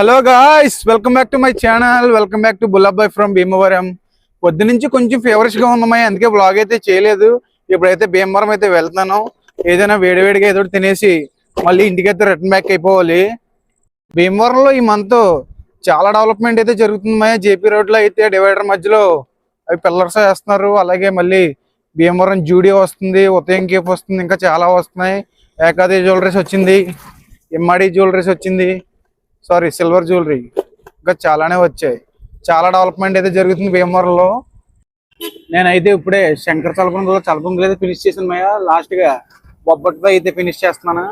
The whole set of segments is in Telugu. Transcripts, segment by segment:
Hello guys welcome back to my channel welcome back to Bullabbai from Bhimavaram పొద్దు నుంచి కొంచెం ఫేవరస్గా ఉన్నామయ్య అందుకే బ్లాగ్ అయితే చేయలేదు. ఇప్పుడైతే భీమవరం అయితే వెళ్తున్నాను. ఏదైనా వేడివేడిగా ఏదో ఒకటి తినేసి మళ్ళీ ఇంటికి అయితే రిటర్న్ బ్యాక్ అయిపోవాలి. భీమవరంలో ఈ మంత్ చాలా డెవలప్మెంట్ అయితే జరుగుతుంది జేపీ రోడ్లో అయితే డివైడర్ మధ్యలో అవి పిల్లర్స్ వేస్తున్నారు. అలాగే మళ్ళీ భీమవరం జూడియో వస్తుంది ఉదయం కేఫ్ వస్తుంది ఇంకా చాలా వస్తున్నాయి. ఏకాది జ్యువెలరీస్ వచ్చింది ఇమ్మాడి జ్యువెలరీస్ వచ్చింది. సారీ సిల్వర్ జ్యువెలరీ ఇంకా చాలానే వచ్చాయి. చాలా డెవలప్మెంట్ అయితే జరుగుతుంది భీమవరంలో. నేనైతే ఇప్పుడే శంకర్ చలపంలో చలపంలో అయితే ఫినిష్ చేసిన మయ. లాస్ట్గా బొబ్బట్తో అయితే ఫినిష్ చేస్తున్నాను.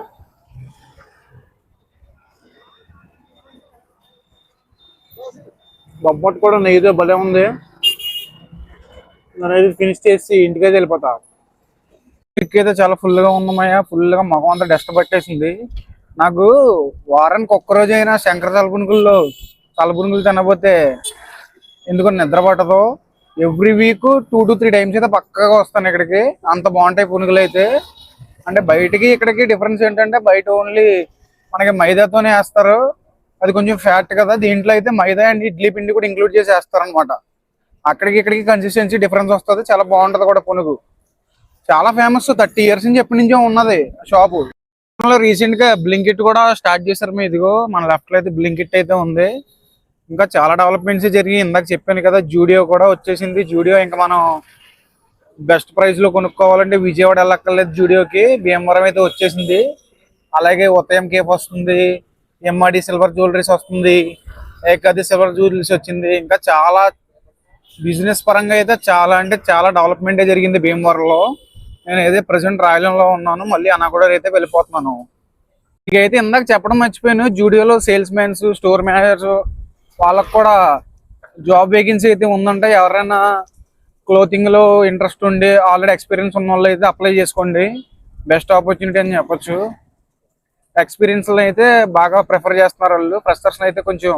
బొబ్బట్ కూడా నెయ్యితో భలే ఉంది. నేనైతే ఫినిష్ చేసి ఇంటికైతే వెళ్ళిపోతా. అయితే చాలా ఫుల్గా ఉందమ్మయ్య ఫుల్గా మగం అంతా డస్ట్ పట్టేసింది. నాకు వారానికి ఒక్క రోజు అయినా శంకర తలపునుకుల్లో తలపునుకులు తినబోతే ఎందుకు నిద్ర పట్టదు. Every week two to three times అయితే పక్కగా వస్తాను ఇక్కడికి. అంత బాగుంటాయి పునుగులు అయితే. అంటే బయటికి ఇక్కడికి డిఫరెన్స్ ఏంటంటే బయట ఓన్లీ మనకి మైదాతోనే వేస్తారు. అది కొంచెం ఫ్యాట్ కదా. దీంట్లో అయితే మైదా అండ్ ఇడ్లీ పిండి కూడా ఇంక్లూడ్ చేసి వేస్తారనమాట అక్కడికి ఇక్కడికి కన్సిస్టెన్సీ డిఫరెన్స్ వస్తుంది. చాలా బాగుంటుంది కూడా పునుగు. చాలా ఫేమస్ థర్టీ ఇయర్స్ నుంచి ఎప్పటి నుంచో ఉన్నది షాపు. రీసెంట్గా బ్లింకిట్ కూడా స్టార్ట్ చేశారు మీ ఇదిగో. మన లెఫ్ట్లో అయితే బ్లింకిట్ అయితే ఉంది. ఇంకా చాలా డెవలప్మెంట్స్ జరిగి ఇందాక చెప్పాను కదా జూడియో కూడా వచ్చేసింది. జూడియో ఇంకా మనం బెస్ట్ ప్రైస్లో కొనుక్కోవాలంటే విజయవాడ వెళ్ళక్కర్లేదు జూడియోకి భీమవరం అయితే వచ్చేసింది. అలాగే ఉదయం కేఫ్ వస్తుంది. ఎంఆర్డి సిల్వర్ జ్యువెలరీస్ వస్తుంది. ఏకాది సిల్వర్ జ్యువెలరీస్ వచ్చింది. ఇంకా చాలా బిజినెస్ పరంగా అయితే చాలా అంటే చాలా డెవలప్మెంట్ జరిగింది భీమవరంలో నేను అయితే ప్రజెంట్ రాయలంలో ఉన్నాను మళ్ళీ అనగూడర్ అయితే వెళ్ళిపోతున్నాను. ఇకైతే ఇందాక చెప్పడం మర్చిపోయాను జూడియోలో సేల్స్ మ్యాన్స్ స్టోర్ మేనేజర్స్ వాళ్ళకు కూడా జాబ్ వేకెన్సీ అయితే ఉందంటే ఎవరైనా క్లోతింగ్లో ఇంట్రెస్ట్ ఉండి ఆల్రెడీ ఎక్స్పీరియన్స్ ఉన్న వాళ్ళు అయితే అప్లై చేసుకోండి. బెస్ట్ ఆపర్చునిటీ అని చెప్పొచ్చు. ఎక్స్పీరియన్స్ అయితే బాగా ప్రిఫర్ చేస్తున్నారు వాళ్ళు. ఫ్రెషర్స్ అయితే కొంచెం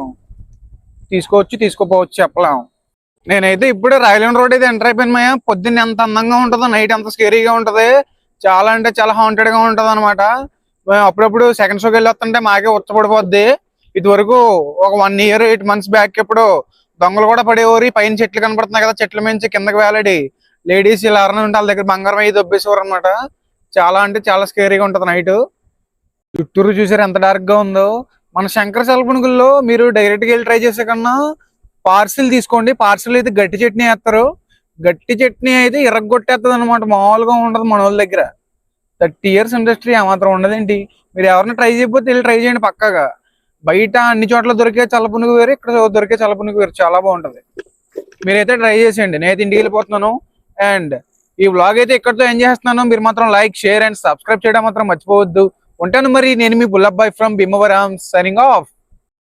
తీసుకోవచ్చు తీసుకోపోవచ్చు చెప్పలేం. నేనైతే ఇప్పుడే రాయలన్ రోడ్ అయితే ఎంటర్ అయిపోయిన మయ్య పొద్దున్న ఎంత అందంగా ఉంటుందో నైట్ ఎంత స్కేరీగా ఉంటది. చాలా అంటే చాలా హాంటెడ్గా ఉంటుంది అనమాట అప్పుడప్పుడు సెకండ్ షోకి వెళ్ళి వస్తుంటే మాకే ఉచ్చపడిపోద్ది. ఇది వరకు ఒక one year eight months back ఇప్పుడు దొంగలు కూడా పడేవారు పైన చెట్లు కనపడుతున్నాయి కదా చెట్ల మించి కిందకి వేలాడి. లేడీస్ ఇలా ఎవరైనా ఉంటే వాళ్ళ దగ్గర బంగారం అయ్యి దొబ్బేసేవారు అనమాట చాలా అంటే చాలా స్కేరీగా ఉంటది నైట్ చుట్టూరు చూసారు ఎంత డార్క్గా ఉందో. మన శంకర చలపనుగుల్లో మీరు డైరెక్ట్గా వెళ్ళి ట్రై చేసే కన్నా పార్సిల్ తీసుకోండి. పార్సిల్ అయితే గట్టి చట్నీ వేస్తారు. గట్టి చట్నీ అయితే ఇరగొట్టేస్తుంది అనమాట మామూలుగా ఉండదు మన వాళ్ళ దగ్గర. థర్టీ ఇయర్స్ ఇండస్ట్రీ ఏమాత్రం ఉండదేంటి? మీరు ఎవరైనా ట్రై చేయకపోతే వెళ్ళి ట్రై చేయండి పక్కాగా. బయట అన్ని చోట్ల దొరికే చల్లపునుగు వేరు ఇక్కడ దొరికే చల్లపునుగు వేరు. చాలా బాగుంటది. మీరైతే ట్రై చేసేయండి. నేనైతే ఇంటికి వెళ్ళిపోతున్నాను. అండ్ ఈ వ్లాగ్ అయితే ఇక్కడితో ఏం చేస్తున్నాను. మీరు మాత్రం లైక్ షేర్ అండ్ సబ్స్క్రైబ్ చేయడం మాత్రం మర్చిపోవద్దు. ఉంటాను మరి. నేను మీ Bullabbai from Bhimavaram signing off